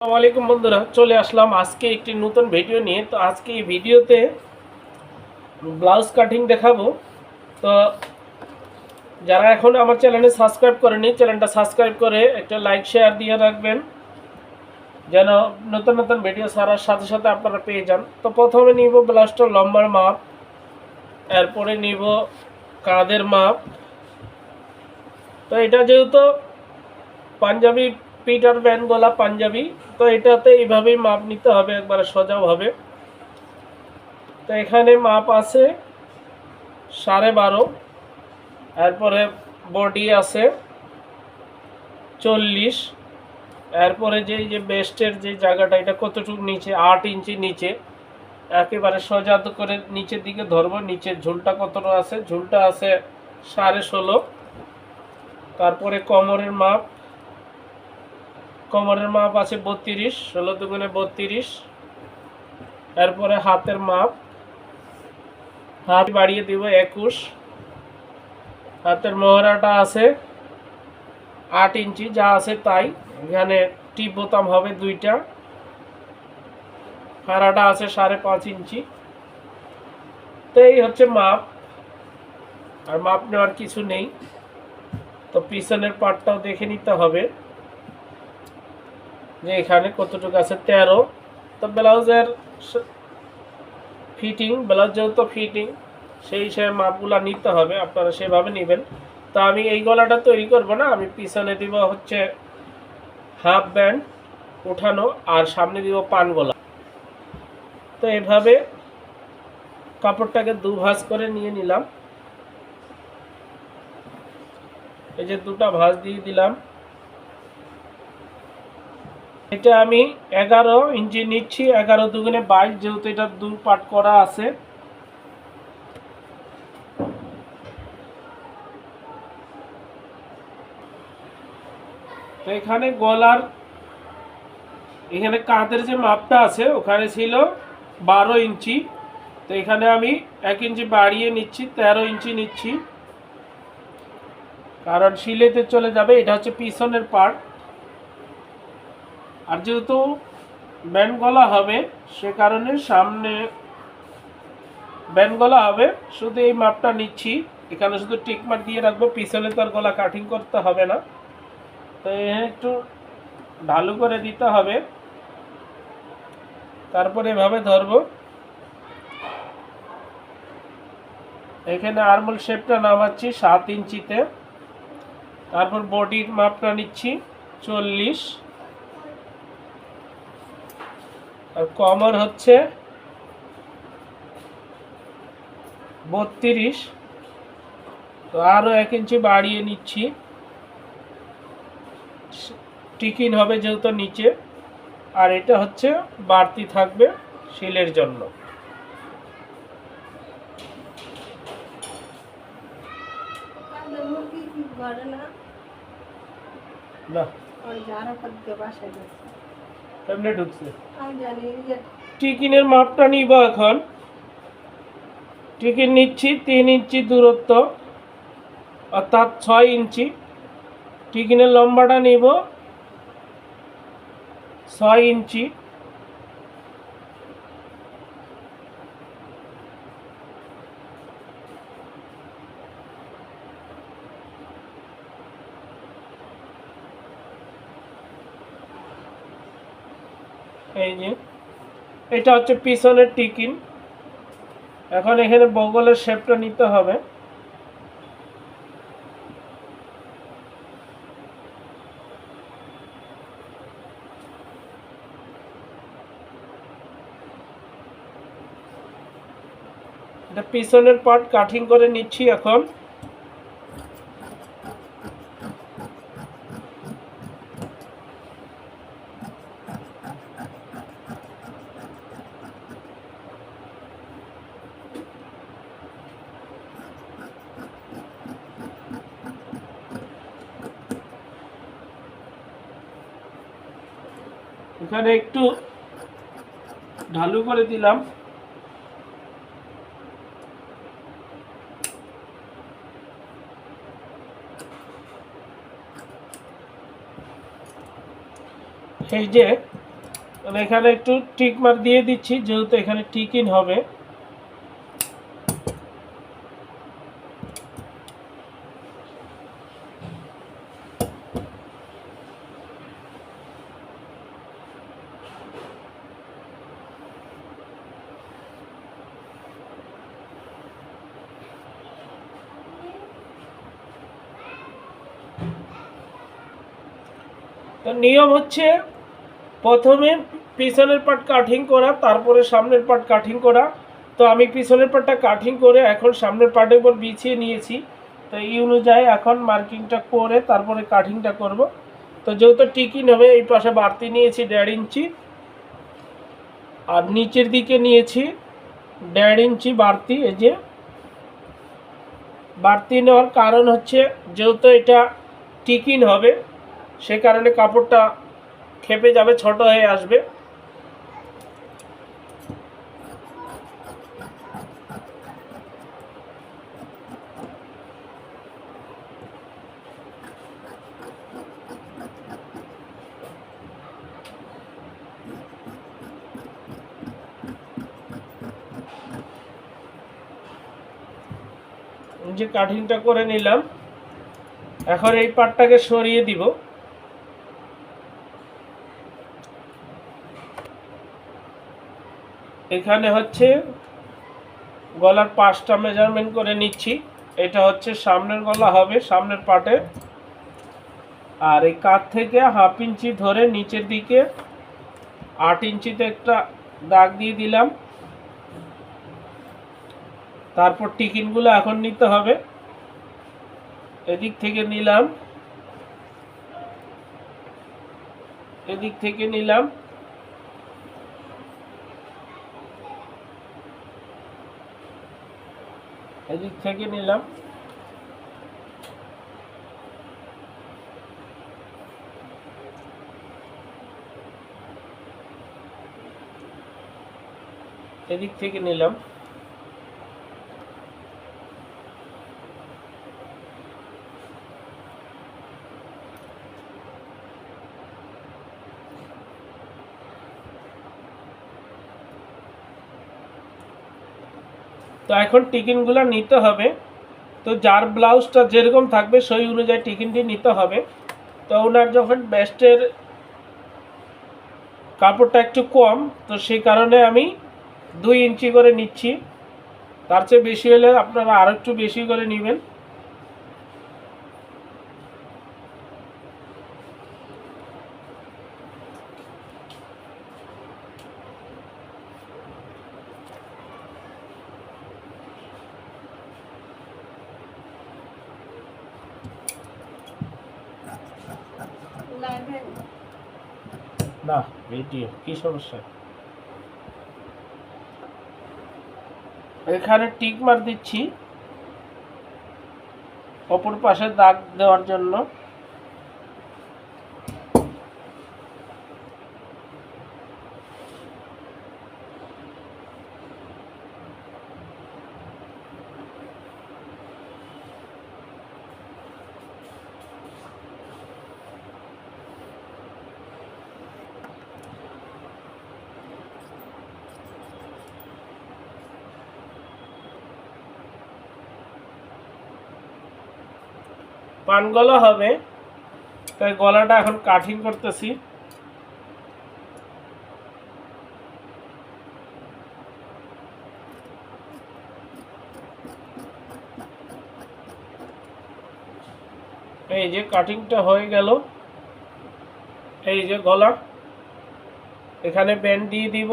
আসসালামু আলাইকুম বন্ধুরা, চলে আসলাম আজকে একটি নতুন ভিডিও নিয়ে। তো আজকে এই ভিডিওতে ব্লাউজ কাটিং দেখাবো। তো যারা এখন আমার চ্যানেলে সাবস্ক্রাইব করেনি, চ্যানেলটা সাবস্ক্রাইব করে একটা লাইক শেয়ার দিয়ে রাখবেন, যেন নতুন নতুন ভিডিও ছাড়ার সাথে সাথে আপনারা পেয়ে যান। তো প্রথমে নিব ব্লাউজটা লম্বার মাপ, এরপরে নিব কাঁধের মাপ। তো এটা যেহেতু পাঞ্জাবি পিটার প্যান গলা পাঞ্জাবি তো এটাতে এইভাবেই মাপ নিতে হবে, একবারে সোজাভাবে তো এখানে মাপ আছে সাড়ে বারো। এরপরে বডি আছে চল্লিশ। এরপরে যে যে বেস্টের যে জায়গাটা, এটা কতটুকু নিচে? আট ইঞ্চি নিচে। একেবারে সোজা করে নিচের দিকে ধরবো। নিচের ঝুলটা কতটা আছে? ঝুলটা আছে সাড়ে ষোলো। তারপরে কোমরের মাপ কোমরের মাপ আছে বত্রিশ ষোলো দুগুণে বত্রিশ। এরপরে হাতের মাপ। হাত বাড়িয়ে দিব একুশ। হাতের মহড়াটা আছে আট ইঞ্চি, যা আছে তাই। এখানে টিপ বোতাম হবে দুইটা। ফাড়াটা আছে সাড়ে পাঁচ ইঞ্চি। তো এই হচ্ছে মাপ। আর মাপ নেওয়ার কিছু নেই। তো পিছনের পার্টটাও দেখে নিতে হবে। যে এখানে কতটুকু আছে? তেরো। তো ব্লাউজের ফিটিং ব্লাউজ যেহেতু ফিটিং সেই হিসেবে মাপগুলো নিতে হবে, আপনারা সেভাবে নেবেন। তো আমি এই গলাটা তৈরি করব না, আমি পিছনে দিব হচ্ছে হাফ ব্যান্ড উঠানো আর সামনে দিব পান গলা। তো এভাবে কাপড়টাকে দু ভাঁজ করে নিয়ে নিলাম। এই যে দুটা ভাঁজ দিয়ে দিলাম। এটা আমি এগারো ইঞ্চি নিচ্ছি, এগারো দুগুণে বাইশ, যেহেতু এটা দু পাট করা আছে। তো এখানে গলার, এখানে কাঁধের যে মাপটা আছে, ওখানে ছিল বারো ইঞ্চি। তো এখানে আমি এক ইঞ্চি বাড়িয়ে নিচ্ছি, তেরো ইঞ্চি নিচ্ছি। কারণ শিলেতে চলে যাবে, এটা হচ্ছে পিছনের পার্ট আর যেহেতু ব্যান্ড গলা হবে, সে কারণে সামনে ব্যান্ড গলা হবে। শুধু এই মাপটা নিচ্ছি। এখানে শুধু টিকমার দিয়ে রাখব। পিছনে তার গলা কাটিং করতে হবে না। তো একটু ঢালু করে দিতে হবে। তারপরে এভাবে ধরবো। এখানে আরমোল শেপটা নামাচ্ছি সাত ইঞ্চিতে। তারপর বডির মাপটা নিচ্ছি চল্লিশ। আর কমর হচ্ছে বত্রিশ। তো আরও এক ইঞ্চি বাড়িয়ে নিচ্ছি। টিকিন হবে যেহেতু নিচে আর এটা হচ্ছে বাড়তি থাকবে শিলের জন্য। না। এমনি ঢুকছে। টিকিনের মাপটা নিব এখন। টিকিন নিচ্ছি তিন ইঞ্চি দূরত্ব অর্থাৎ ছয় ইঞ্চি। টিকিনের লম্বাটা নিব ছয় ইঞ্চি। এই যে, এটা হচ্ছে পিছনের টিকিন। এখন এখানে বগলের শেপটা নিতে হবে। পিছনের পার্ট কাটিং করে নিচ্ছি এখন। এখানে একটু ঢালু করে দিলাম। এই যে এখানে একটু টিক মার দিয়ে দিচ্ছি, যেহেতু এখানে টিক ইন হবে। তো নিয়ম হচ্ছে প্রথমে পিছনের পার্ট কাটিং করা, তারপরে সামনের পার্ট কাটিং করা। তো আমি পিছনের পার্টটা কাটিং করে এখন সামনের পার্টের উপর বিছিয়ে নিয়েছি। তো এই অনুযায়ী এখন মার্কিংটা করে তারপরে কাটিংটা করব। তো যেহেতু টিকিন হবে এই পাশে বাড়তি নিয়েছি দেড় ইঞ্চি। আর নিচের দিকে নিয়েছি দেড় ইঞ্চি বাড়তি, এই যে। বাড়তি নেওয়ার কারণ হচ্ছে যেহেতু এটা টিকিন হবে সে কারণে কাপড়টা খেপে যাবে, ছোট হয়ে আসবে। যে কাটিংটা করে নিলাম, এখন এই পাটটাকে সরিয়ে দিব। এখানে হচ্ছে গলার পাঁচটা মেজারমেন্ট করে নিচ্ছি। এটা হচ্ছে সামনের গলা হবে, সামনের পাটে। আর এই কাত থেকে হাফ ইঞ্চি ধরে নিচের দিকে আট ইঞ্চিতে একটা দাগ দিয়ে দিলাম। তারপর টিকিনগুলো এখন নিতে হবে। এদিক থেকে নিলাম। এদিক থেকে নিলাম। এদিক থেকে নিলাম। এদিক থেকে নিলাম। তো এখন টিকিনগুলো নিতে হবে। তো যার ব্লাউজটা যেরকম থাকবে, সেই অনুযায়ী টিকিনটি নিতে হবে। তো ওনার যখন বেস্টের কাপড়টা একটু কম, তো সেই কারণে আমি দুই ইঞ্চি করে নিচ্ছি। তার চেয়ে বেশি হলে আপনারা আরও একটু বেশি করে নেবেন। না ভিডিও কি সমস্যা? এখানে টিক মার দিচ্ছি। অপর পাশে দাগ দেওয়ার জন্য। পান গলা হবে। তাই গলাটা এখন কাঠিং করতেছি। এই যে কাটিংটা হয়ে গেল। এই যে গলা। এখানে ব্যান্ড দিয়ে দিব।